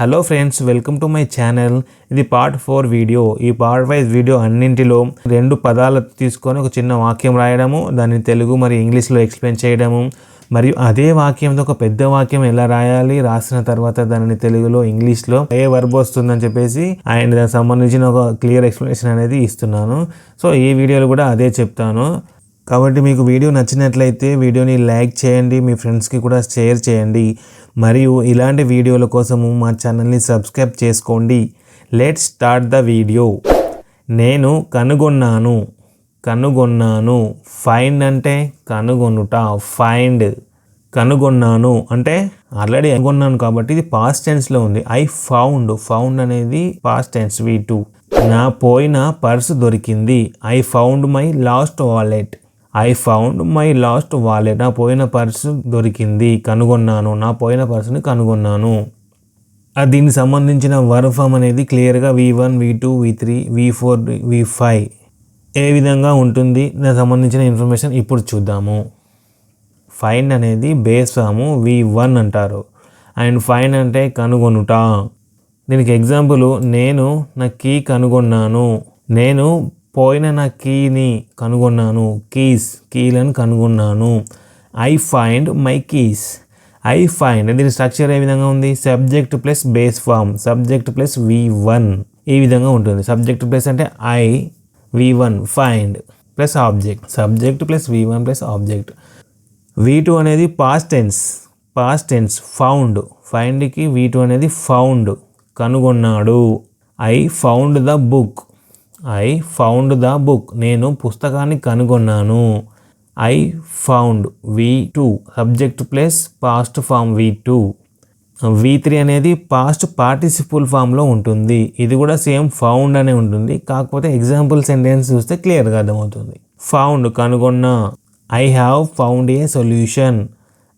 Hello friends welcome to my channel ఇది part four video ఈ part wise video అన్నింటిలో రెండు పదాలు తీసుకొని ఒక చిన్న వాక్యం రాయడము దాన్ని తెలుగు మరి ఇంగ్లీష్లో ఎక్స్ప్లెయిన్ చేయడము మరియు అదే వాక్యంతో ఒక పెద్ద వాక్యం ఎలా రాయాలి రాసిన తర్వాత దానిని తెలుగులో ఇంగ్లీష్లో ఏ వర్బ్ వస్తుందని చెప్పేసి అండ్ దానికి సంబంధించిన ఒక క్లియర్ ఎక్స్ప్లెనేషన్ అనేది ఇస్తున్నాను. సో ఈ వీడియోలో కూడా అదే చెప్తాను. కాబట్టి మీకు వీడియో నచ్చినట్లయితే వీడియోని లైక్ చేయండి మీ ఫ్రెండ్స్కి కూడా షేర్ చేయండి. మరియు ఇలాంటి వీడియోల కోసము మా ఛానల్ని సబ్స్క్రైబ్ చేసుకోండి. Let start the video. నేను కనుగొన్నాను. కనుగొన్నాను. ఫైండ్ అంటే కనుగొనుట. ఫైండ్ కనుగొన్నాను. అంటే ఆల్రెడీ కనుగొన్నాను కాబట్టి ఇది పాస్ట్ టెన్స్లో ఉంది. I found. ఫౌండ్ అనేది పాస్ట్ టెన్స్ వి టూ. నా పోయిన పర్సు దొరికింది. I found my lost wallet. I found my lost wallet నా పోయిన పర్సు దొరికింది. కనుగొన్నాను. నా పోయిన పర్సుని కనుగొన్నాను. దీనికి సంబంధించిన వర్క్ ఫామ్ అనేది క్లియర్గా V one V two V three V four V five ఏ విధంగా ఉంటుంది? దానికి సంబంధించిన ఇన్ఫర్మేషన్ ఇప్పుడు చూద్దాము. ఫైండ్ అనేది బేస్ ఫాము వి వన్ అంటారు. అండ్ ఫైండ్ అంటే కనుగొనుట. దీనికి ఎగ్జాంపుల్ నేను నా కీ కనుగొన్నాను. నేను పోయిన నా కీని కనుగొన్నాను. కీస్ కీలను కనుగొన్నాను. I find my keys I find దీని స్ట్రక్చర్ ఏ విధంగా ఉంది? Subject plus base form subject plus V one ఈ విధంగా ఉంటుంది. సబ్జెక్ట్ ప్లస్ అంటే I V one find plus object subject plus V one plus object V two అనేది past tense past tense found ఫైండ్కి V two అనేది found కనుగొన్నాడు. I found the book I found the book నేను పుస్తకాన్ని కనుగొన్నాను. I found V two subject plus past form V two V three అనేది past participle ఫామ్లో ఉంటుంది. ఇది కూడా సేమ్ ఫౌండ్ అనే ఉంటుంది. కాకపోతే ఎగ్జాంపుల్ సెంటెన్స్ చూస్తే క్లియర్గా అర్థమవుతుంది. ఫౌండ్ కనుగొన్న. I have found a solution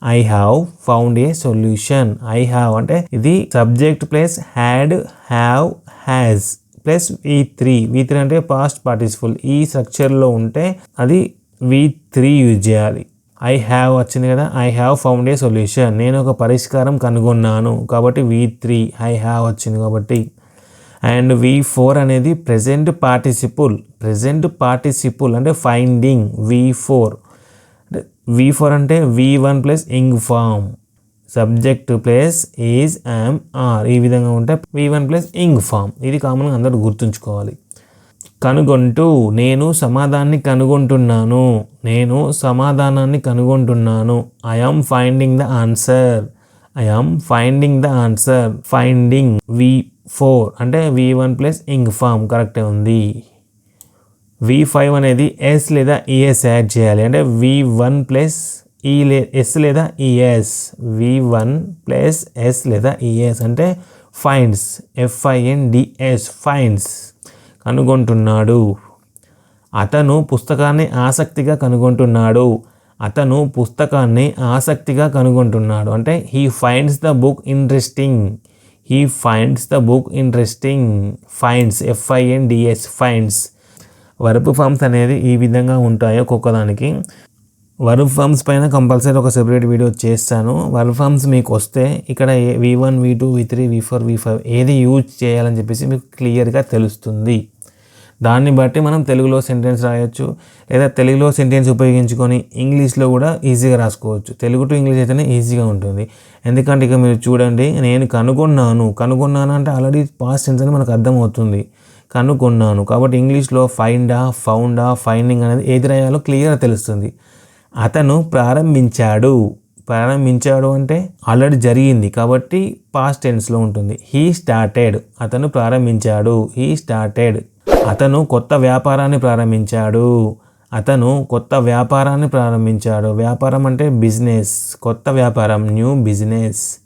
I have found a solution I have అంటే ఇది subject plus had have has plus V three V three అంటే పాస్ట్ పార్టిసిపుల్ ఈ స్ట్రక్చర్లో ఉంటే అది వి త్రీ యూజ్ చేయాలి. ఐ హ్యావ్ వచ్చింది కదా? I have found a solution నేను ఒక పరిష్కారం కనుగొన్నాను. కాబట్టి వి త్రీ ఐ హ్యావ్ వచ్చింది కాబట్టి. అండ్ వి ఫోర్ అనేది ప్రజెంట్ పార్టిసిపుల్ ప్రజెంట్ పార్టిసిపుల్ అంటే finding V four V four అంటే V one plus ing form subject plus is am are ఈ విధంగా ఉంటే V one plus ing form ఇది కామన్గా అందరూ గుర్తుంచుకోవాలి. కనుగొంటూ నేను సమాధానాన్ని కనుగొంటున్నాను. నేను సమాధానాన్ని కనుగొంటున్నాను. I am finding the answer I am finding the answer finding V four అంటే V one plus ing form కరెక్టే ఉంది. వి ఫైవ్ అనేది ఎస్ లేదా ఈఎస్ యాడ్ చేయాలి. అంటే వి వన్ ప్లస్ ఈ లే ఎస్ లేదా ES V one plus S లేదా ఈఎస్ అంటే ఫైన్స్ ఎఫ్ఐఎన్ డిఎస్ ఫైన్స్ కనుగొంటున్నాడు. అతను పుస్తకాన్ని ఆసక్తిగా కనుగొంటున్నాడు. అతను పుస్తకాన్ని ఆసక్తిగా కనుగొంటున్నాడు. అంటే he finds the book interesting he finds the book interesting finds FIN DS finds verb forms అనేది ఈ విధంగా ఉంటాయి ఒక్కొక్కదానికి. వర్బ్ ఫామ్స్ పైన కంపల్సరీ ఒక సెపరేట్ వీడియో చేస్తాను. వర్బ్ ఫామ్స్ మీకు వస్తే ఇక్కడ V one V two V three V four V five ఏది యూజ్ చేయాలని చెప్పేసి మీకు క్లియర్గా తెలుస్తుంది. దాన్ని బట్టి మనం తెలుగులో సెంటెన్స్ రాయొచ్చు లేదా తెలుగులో సెంటెన్స్ ఉపయోగించుకొని ఇంగ్లీష్లో కూడా ఈజీగా రాసుకోవచ్చు. తెలుగు టు ఇంగ్లీష్ అయితేనే ఈజీగా ఉంటుంది. ఎందుకంటే ఇక మీరు చూడండి నేను కనుగొన్నాను. కనుగొన్నాను అంటే ఆల్రెడీ పాస్ట్ టెన్స్ అని మనకు అర్థమవుతుంది. కనుగొన్నాను. కాబట్టి ఇంగ్లీష్లో ఫైండా ఫౌండా ఫైండింగ్ అనేది ఏది రాయాలో క్లియర్గా తెలుస్తుంది. అతను ప్రారంభించాడు. ప్రారంభించాడు అంటే ఆల్రెడీ జరిగింది కాబట్టి పాస్ట్ టెన్స్లో ఉంటుంది. He started. అతను ప్రారంభించాడు. He started. అతను కొత్త వ్యాపారాన్ని ప్రారంభించాడు. అతను కొత్త వ్యాపారాన్ని ప్రారంభించాడు. వ్యాపారం అంటే బిజినెస్. కొత్త వ్యాపారం. New business.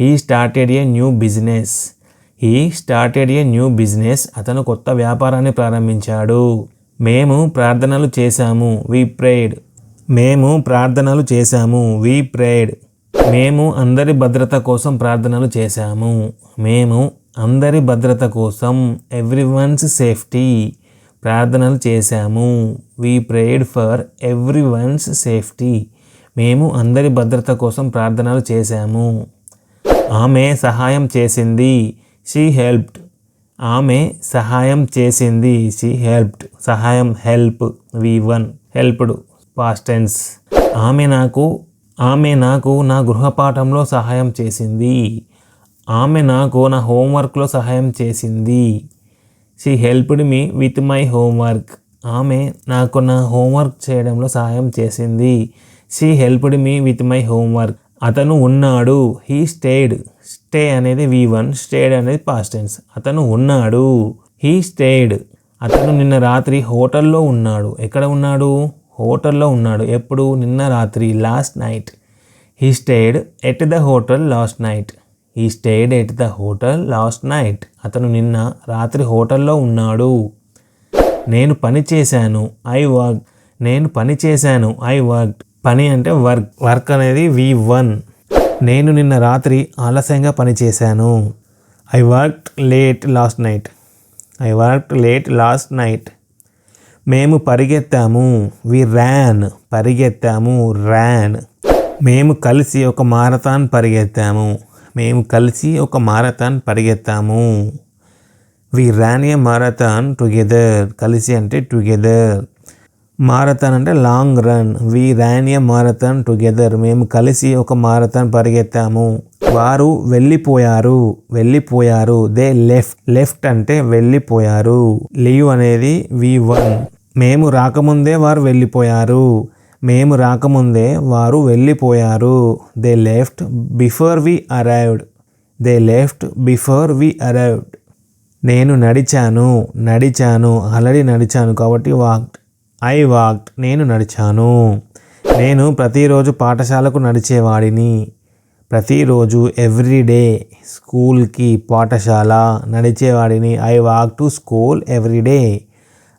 He started a new business. He started a new business. అతను కొత్త వ్యాపారాన్ని ప్రారంభించాడు. మేము ప్రార్థనలు చేశాము. We prayed. మేము ప్రార్థనలు చేశాము. వి ప్రేడ్ మేము అందరి భద్రత కోసం ప్రార్థనలు చేశాము. మేము అందరి భద్రత కోసం ఎవ్రీ వన్స్ సేఫ్టీ ప్రార్థనలు చేశాము. We prayed for everyone's safety మేము అందరి భద్రత కోసం ప్రార్థనలు చేశాము. ఆమె సహాయం చేసింది. షీ హెల్ప్డ్ ఆమె సహాయం చేసింది. షీ హెల్ప్డ్ సహాయం help V one helped past tense ఆమె నాకు ఆమె నాకు నా గృహపాఠంలో సహాయం చేసింది. ఆమె నాకు నా హోంవర్క్లో సహాయం చేసింది. She helped me with my homework ఆమె నాకు నా హోంవర్క్ చేయడంలో సహాయం చేసింది. She helped me with my homework అతను ఉన్నాడు. హీ స్టేడ్ స్టే అనేది వి వన్ స్టేడ్ అనేది పాస్ట్ టెన్స్ అతను ఉన్నాడు. హీ స్టేడ్ అతను నిన్న రాత్రి హోటల్లో ఉన్నాడు. ఎక్కడ ఉన్నాడు? హోటల్లో ఉన్నాడు. ఎప్పుడు? నిన్న రాత్రి last night. He stayed at the hotel last night. He stayed at the hotel last night. అతను నిన్న రాత్రి హోటల్లో ఉన్నాడు. నేను పని చేశాను. I work. నేను పని చేశాను. ఐ వర్క్ పని అంటే వర్క్. వర్క్ అనేది వి వన్. నేను నిన్న రాత్రి ఆలస్యంగా పని చేశాను. I work late last night. I work late last night. మేము పరిగెత్తాము. We Ryan పరిగెత్తాము. ర్యాన్ మేము కలిసి ఒక మారథాన్ పరిగెత్తాము. మేము కలిసి ఒక marathon పరిగెత్తాము. We ran a marathon together కలిసి అంటే టుగెదర్ మారథాన్ అంటే long run. We ran a marathon together. మేము కలిసి ఒక మారథాన్ పరిగెత్తాము. వారు వెళ్ళిపోయారు. వెళ్ళిపోయారు. దే లెఫ్ట్ లెఫ్ట్ అంటే వెళ్ళిపోయారు. లీవ్ అనేది వి వన్. మేము రాకముందే వారు వెళ్ళిపోయారు. మేము రాకముందే వారు వెళ్ళిపోయారు. They left before we arrived. They left before we arrived. నేను నడిచాను. నడిచాను. ఆల్రెడీ నడిచాను కాబట్టి వాక్డ్. ఐ వాక్డ్ నేను నడిచాను. నేను ప్రతిరోజు పాఠశాలకు నడిచేవాడిని. ప్రతిరోజు ఎవ్రీడే స్కూల్కి పాఠశాల నడిచేవాడిని. I walk to school every day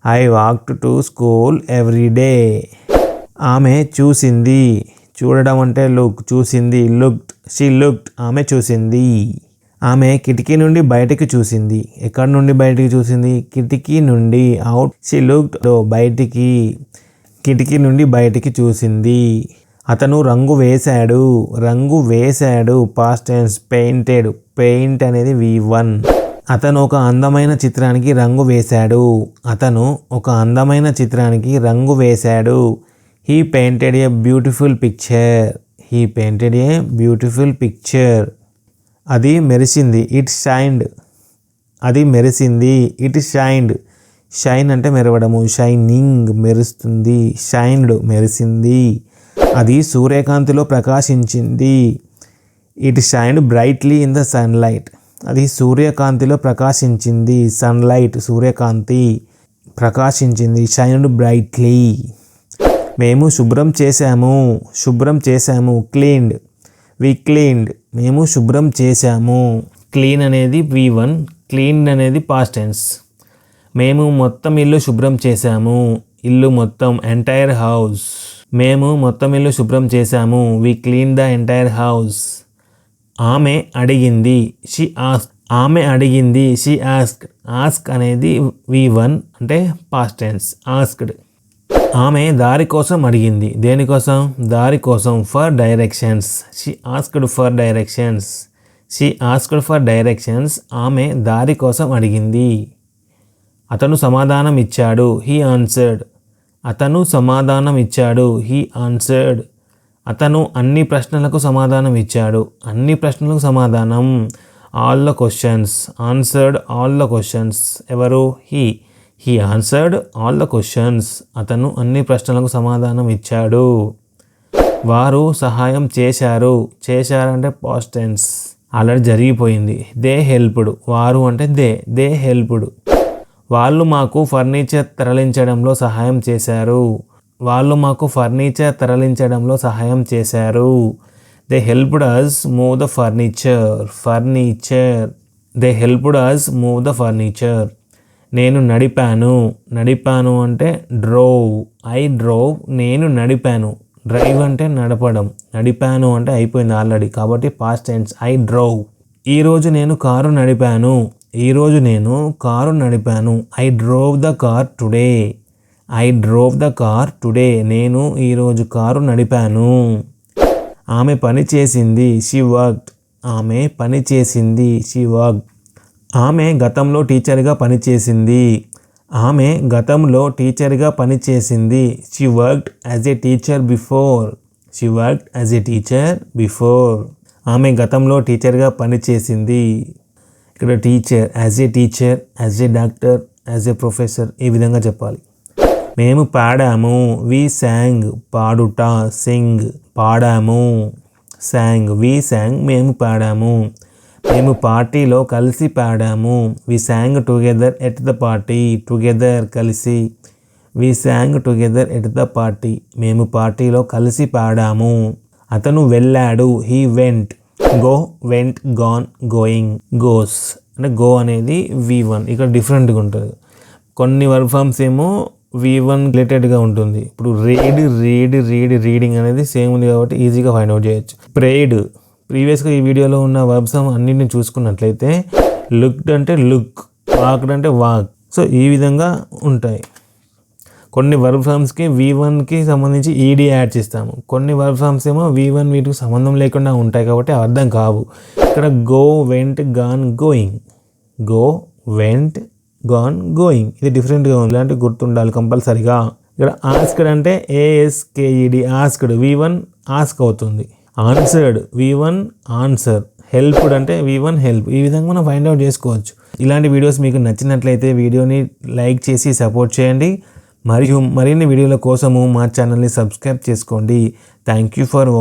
I walk to school every day ఆమె చూసింది. చూడడం అంటే లుక్ చూసింది లుక్డ్ షీ లుక్డ్ ఆమె చూసింది. ఆమె కిటికీ నుండి బయటకు చూసింది. ఎక్కడి నుండి బయటకు చూసింది? కిటికీ నుండి అవుట్. షీ లుక్ బయటికి కిటికీ నుండి బయటికి చూసింది. అతను రంగు వేశాడు. రంగు వేశాడు. పాస్ట్ టెన్స్ పెయింటెడ్ పెయింట్ అనేది వి వన్ అతను ఒక అందమైన చిత్రానికి రంగు వేశాడు. అతను ఒక అందమైన చిత్రానికి రంగు వేశాడు. He painted a beautiful picture he painted a beautiful picture అది మెరిసింది. ఇట్ షైన్డ్ అది మెరిసింది. ఇట్ షైన్డ్ షైన్ అంటే మెరవడము. షైనింగ్ మెరుస్తుంది. షైన్డ్ మెరిసింది. అది సూర్యకాంతిలో ప్రకాశించింది. It shined brightly in the sunlight అది సూర్యకాంతిలో ప్రకాశించింది. సన్లైట్ సూర్యకాంతి ప్రకాశించింది. షైన్డ్ బ్రైట్లీ మేము శుభ్రం చేశాము. శుభ్రం చేశాము. క్లీన్డ్ వి క్లీన్డ్ మేము శుభ్రం చేశాము. క్లీన్ అనేది వి వన్ క్లీన్ అనేది పాస్ట్ టెన్స్ మేము మొత్తం ఇల్లు శుభ్రం చేశాము. ఇల్లు మొత్తం ఎంటైర్ హౌస్ మేము మొత్తం ఇల్లు శుభ్రం చేశాము. We clean the entire house ఆమె అడిగింది. షీ ఆస్క్ ఆమె అడిగింది. షీ ఆస్క్ ఆస్క్ అనేది వి వన్ అంటే పాస్ట్ టెన్స్ ఆస్క్డ్ ఆమె దారి కోసం అడిగింది. దేనికోసం దారి కోసం for directions she asked for directions she asked for directions ఆమె దారి కోసం అడిగింది. అతను సమాధానం ఇచ్చాడు. హీ ఆన్సర్డ్ అతను సమాధానం ఇచ్చాడు. హీ ఆన్సర్డ్ అతను అన్ని ప్రశ్నలకు సమాధానం ఇచ్చాడు. అన్ని ప్రశ్నలకు సమాధానం. All the questions answered all the questions ఎవరు? He he answered all the questions అతను అన్ని ప్రశ్నలకు సమాధానం ఇచ్చాడు. వారు సహాయం చేశారు. చేశారంటే పాస్ట్ టెన్స్ ఆల్రెడీ జరిగిపోయింది. దే హెల్ప్డ్ వారు అంటే దే దే హెల్ప్డ్ వాళ్ళు మాకు ఫర్నిచర్ తరలించడంలో సహాయం చేశారు. వాళ్ళు మాకు ఫర్నిచర్ తరలించడంలో సహాయం చేశారు. They helped us move the furniture furniture they helped us move the furniture నేను నడిపాను. నడిపాను అంటే డ్రోవ్ ఐ డ్రోవ్ నేను నడిపాను. డ్రైవ్ అంటే నడపడం. నడిపాను అంటే అయిపోయింది ఆల్రెడీ కాబట్టి పాస్ట్ టెన్స్ ఐ డ్రోవ్ ఈరోజు నేను కారు నడిపాను. ఈరోజు నేను car నడిపాను. I drove the car today I drove the car today నేను ఈరోజు కారు నడిపాను. ఆమె పని చేసింది. షీ వర్క్డ్ ఆమె పని చేసింది. షీ వర్క్ ఆమె గతంలో టీచర్గా పనిచేసింది. ఆమె గతంలో టీచర్గా పనిచేసింది. She worked as a teacher before she worked as a teacher before ఆమె గతంలో టీచర్గా పనిచేసింది. ఇక్కడ teacher as a teacher as a doctor as a professor ఈ విధంగా చెప్పాలి. మేము పాడాము. వి శాంగ్ పాడుట సింగ్ పాడాము. శాంగ్ వి శాంగ్ మేము పాడాము. మేము పార్టీలో కలిసి పాడాము. We sang together at the party together కలిసి. We sang together at the party మేము పార్టీలో కలిసి పాడాము. అతను వెళ్ళాడు. He went go went gone going goes అంటే గో అనేది వి వన్ ఇక్కడ డిఫరెంట్గా ఉంటుంది. కొన్ని వర్క్ ఫామ్స్ ఏమో వి వన్ రిలేటెడ్గా ఉంటుంది. ఇప్పుడు రీడ్ రీడ్ రీడ్ రీడింగ్ అనేది సేమ్ ఉంది కాబట్టి ఈజీగా ఫైండ్ అవుట్ చేయొచ్చు. ప్రేడ్ ప్రీవియస్గా ఈ వీడియోలో ఉన్న వర్బ్స్ అన్నింటిని చూసుకున్నట్లయితే లుక్డ్ అంటే లుక్ వాక్డ్ అంటే వాక్ సో ఈ విధంగా ఉంటాయి. కొన్ని వర్బ్ ఫామ్స్కి వి వన్కి సంబంధించి ఈడీ యాడ్ చేస్తాము. కొన్ని వర్బ్ ఫామ్స్ ఏమో వి వన్ వీటికి సంబంధం లేకుండా ఉంటాయి కాబట్టి అర్థం కావు. ఇక్కడ go went gone going go went gone going ఇది డిఫరెంట్గా ఉంది. అంటే గుర్తుండాలి కంపల్సరిగా ఇక్కడ ఆస్క్డ్ అంటే A S K E D asked V one ask అవుతుంది. Answered V one answer helped అంటే వి వన్ హెల్ప్ ఈ విధంగా మనం ఫైండ్ అవుట్ చేసుకోవచ్చు. ఇలాంటి వీడియోస్ మీకు నచ్చినట్లయితే వీడియోని లైక్ చేసి సపోర్ట్ చేయండి. మరియు మరిన్ని వీడియోల కోసము మా ఛానల్ని సబ్స్క్రైబ్ చేసుకోండి. Thank you for watch